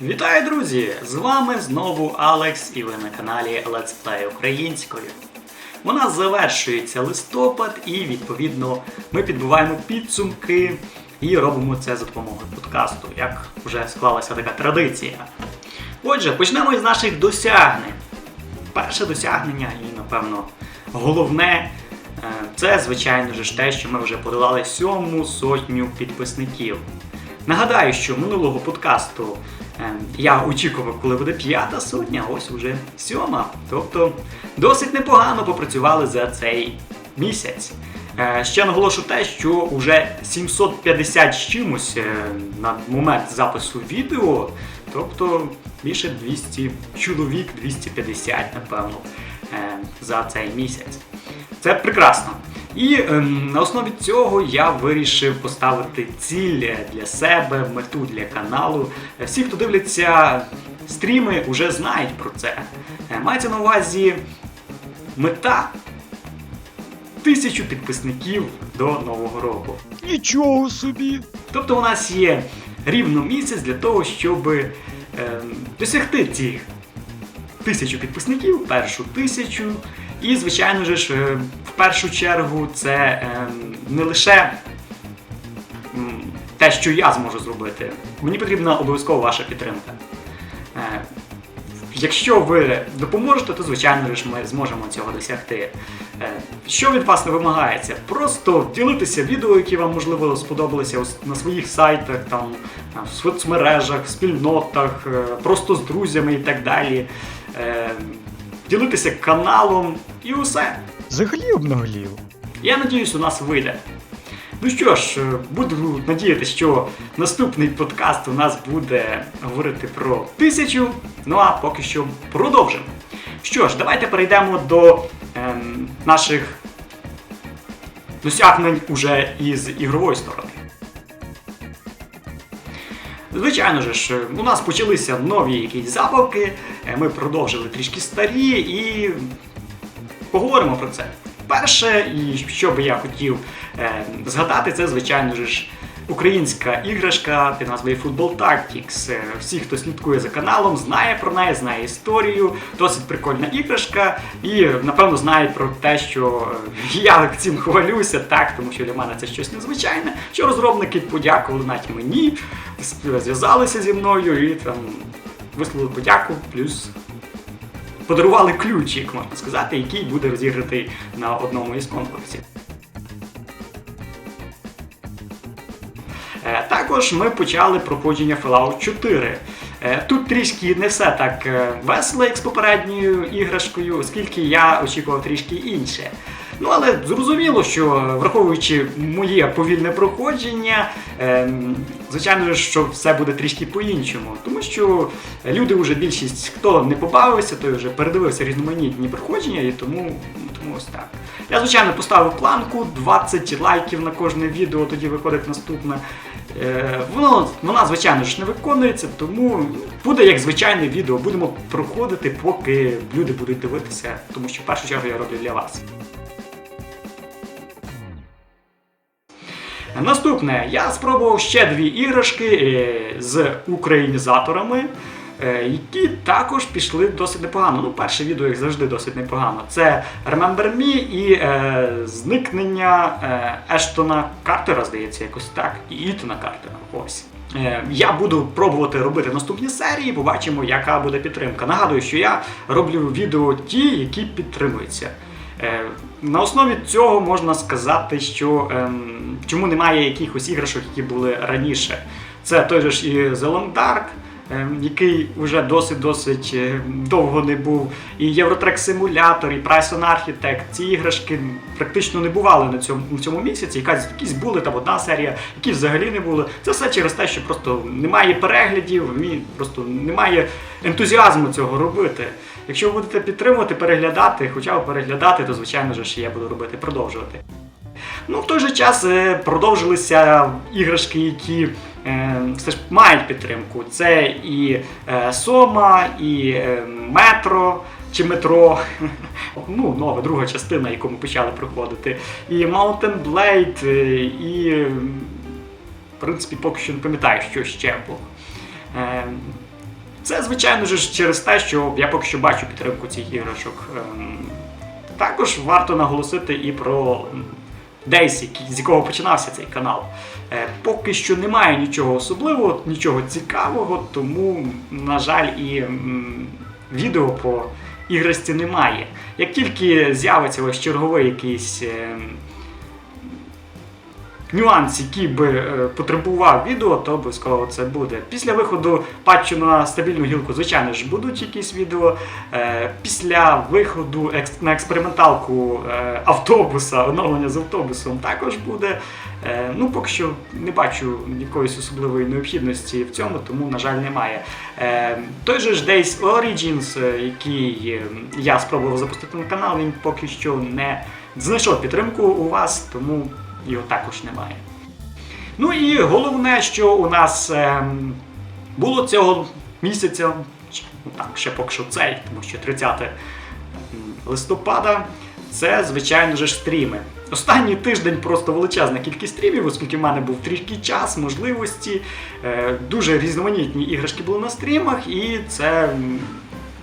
Вітаю, друзі! З вами знову Алекс, і ви на каналі Let's Play українською. У нас завершується листопад, і відповідно ми підбиваємо підсумки і робимо це за допомогою подкасту, як вже склалася така традиція. Отже, почнемо із наших досягнень. Перше досягнення, і напевно головне, е, це звичайно ж те, що ми вже подолали сьому сотню підписників. Нагадаю, що минулого подкасту я очікував, коли буде п'ята сотня, ось уже сьома. Тобто досить непогано попрацювали за цей місяць. Е, Ще наголошу те, що вже 750 з чимось е, на момент запису відео, тобто більше 200 чоловік, 250, напевно, е, за цей місяць. Це прекрасно. І ем, на основі цього я вирішив поставити ціль для себе, мету для каналу. Всі, хто дивляться стріми, вже знають про це. Е, Мається на увазі мета тисячу підписників до Нового року. Нічого собі. Тобто у нас є рівно місяць для того, щоб ем, досягти цих тисячу підписників, першу тисячу. І, звичайно ж, е, в першу чергу, це ем, не лише те, що я зможу зробити. Мені потрібна обов'язково ваша підтримка. Е, Якщо ви допоможете, то звичайно ж ми зможемо цього досягти. Е, Що від вас не вимагається? Просто ділитися відео, які вам можливо сподобалися на своїх сайтах, там в соцмережах, в спільнотах, е, просто з друзями і так далі. Ділитися каналом і усе. Взагалі обнаглів. Я надіюсь, у нас вийде. Ну що ж, буду надіятися, що наступний подкаст у нас буде говорити про тисячу. Ну а поки що продовжимо. Що ж, давайте перейдемо до ем, наших досягнень уже із ігрової сторони. Звичайно ж, е, у нас почалися нові якісь забавки, е, ми продовжили трішки старі і поговоримо про це. Перше, і що би я хотів е, згадати, це, звичайно ж, українська іграшка під назвою Football Tactics. Всі, хто слідкує за каналом, знає про неї, знає історію. Досить прикольна іграшка, і напевно знають про те, що е, я цим хвалюся, так, тому що для мене це щось незвичайне. Що розробники подякували навіть мені, зв'язалися зі мною і там висловили подяку, плюс подарували ключик, можна сказати, який буде розігратий на одному із конкурсів. Також ми почали проходження Fallout 4. Е, Тут трішки не все так е, весело, як з попередньою іграшкою, оскільки я очікував трішки інше. Ну, але зрозуміло, що враховуючи моє повільне проходження, звичайно, що все буде трішки по-іншому. Тому що люди вже більшість, хто не побавився, той вже передивився різноманітні проходження, і тому ось так. Я, звичайно, поставив планку 20 лайків на кожне відео, тоді виходить наступне. Е, Воно, вона, звичайно ж, не виконується, тому буде як звичайне відео. Будемо проходити, поки люди будуть дивитися, тому що в першу чергу я роблю для вас. Наступне, я спробував ще дві іграшки е, з українізаторами, які також пішли досить непогано. Ну, перше відео їх завжди досить непогано. Це Remember Me і е, зникнення е, Ештона Картера, здається, якось так, і Ітона Картера. Ось. Е, Я буду пробувати робити наступні серії, побачимо, яка буде підтримка. Нагадую, що я роблю відео ті, які підтримуються. Е, На основі цього можна сказати, що ем, чому немає якихось іграшок, які були раніше. Це той же ж і ем, який вже досить-досить е, довго не був, і Євротрек Симулятор, і on Architect. Ці іграшки практично не бували на цьому, на цьому місяці. Якась, якісь були там одна серія, які взагалі не були. Це все через те, що просто немає переглядів, просто немає ентузіазму цього робити. Якщо ви будете підтримувати, переглядати, хоча б переглядати, то звичайно ж я буду робити продовжувати. Ну, в той же час е, продовжилися іграшки, які все ж мають підтримку. Це і е, Сома, і е, Метро чи Метро. Ну, нова друга частина, яку ми почали проходити. І Mountain Blade, е, і в принципі поки що не пам'ятаю, що ще було. Е, Це, звичайно ж, через те, що я поки що бачу підтримку цих іграшок. Ем, Також варто наголосити і про який- з якого починався цей канал. Е, Поки що немає нічого особливого, нічого цікавого, тому, на жаль, і відео по іграсті немає. Як тільки з'явиться ось черговий якийсь. Нюанс, який би е, потребував відео, то обов'язково це буде. Після виходу патчу на стабільну гілку, звичайно ж, будуть якісь відео. Е, Після виходу на експерименталку е, автобуса, оновлення з автобусом також буде. Ну, поки що не бачу якоїсь особливої необхідності в цьому, тому, на жаль, немає. Той же ж Days Origins, який я спробував запустити на канал, він поки що не знайшов підтримку у вас, тому його також немає. Ну і головне, що у нас ем, було цього місяця, ну так, ще поки що цей, тому що 30 листопада, це, звичайно ж, стріми. Останній тиждень просто величезна кількість стрімів, оскільки в мене був трішки час, можливості. Е, дуже різноманітні іграшки були на стрімах, і це.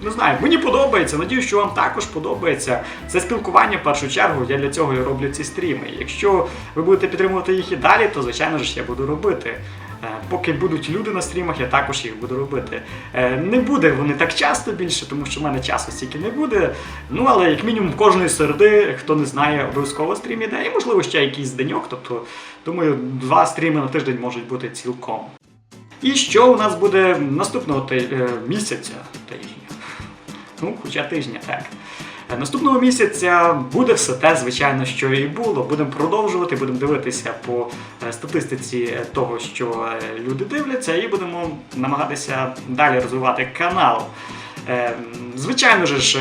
Не знаю, мені подобається. Надіюсь, що вам також подобається. Це спілкування в першу чергу. Я для цього і роблю ці стріми. Якщо ви будете підтримувати їх і далі, то звичайно ж я буду робити. Е, Поки будуть люди на стрімах, я також їх буду робити. Е, Не буде вони так часто більше, тому що в мене часу стільки не буде. Ну але як мінімум кожної середи, хто не знає, обов'язково стрім іде, і можливо ще якийсь деньок. Тобто, думаю, два стріми на тиждень можуть бути цілком. І що у нас буде наступного е, місяця? Ну, хоча тижня, так. Е, Наступного місяця буде все те, звичайно, що і було. Будемо продовжувати, будемо дивитися по е, статистиці е, того, що люди дивляться, і будемо намагатися далі розвивати канал. Звичайно ж,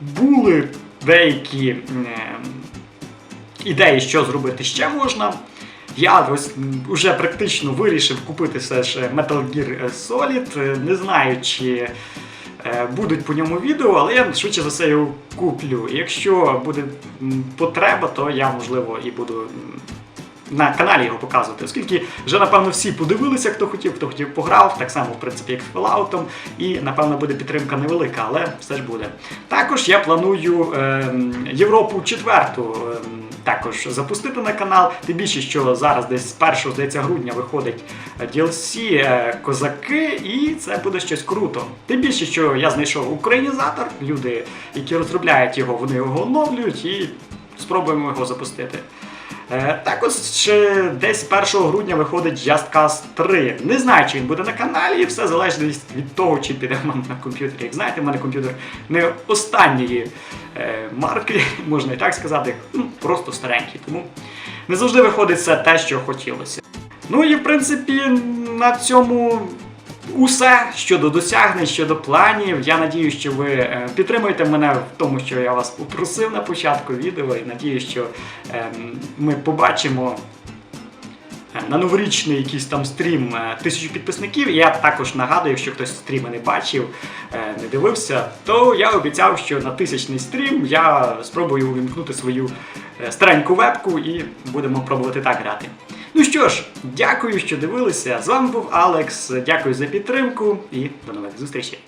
були деякі ідеї, що зробити ще можна. Я ось м, уже практично вирішив купити все ж Metal Gear Solid. Не знаю, чи будуть по ньому відео, але я швидше за все його куплю. Якщо буде потреба, то я можливо і буду на каналі його показувати, оскільки вже напевно всі подивилися, хто хотів, хто хотів пограв, так само, в принципі, як з Fallout, і напевно буде підтримка невелика, але все ж буде. Також я планую ем, Європу четверту. ем, також запустити на канал, тим більше, що зараз десь з 1 здається, грудня виходить е, DLC е, Козаки, і це буде щось круто. Тим більше, що я знайшов українізатор, люди, які розробляють його, вони його оновлюють і спробуємо його запустити. Е, Також ще десь 1 грудня виходить Just Cause 3. Не знаю, чи він буде на каналі, все залежить від того, чи піде в мене на комп'ютері. Як знаєте, в мене комп'ютер не останньої е, марки, можна і так сказати, ну, просто старенький. Тому не завжди виходить все те, що хотілося. Ну і в принципі на цьому усе щодо досягнень, щодо планів. Я надію, що ви е, підтримуєте мене в тому, що я вас попросив на початку відео, і надію, що ем, ми побачимо. е, На новорічний якийсь там стрім е, тисячу підписників. Я також нагадую, якщо хтось стріми не бачив, не дивився, то я обіцяв, що на тисячний стрім я спробую увімкнути свою стареньку вебку і будемо пробувати так грати. Ну що ж, дякую, що дивилися. З вами був Алекс. Дякую за підтримку і до нових зустрічей.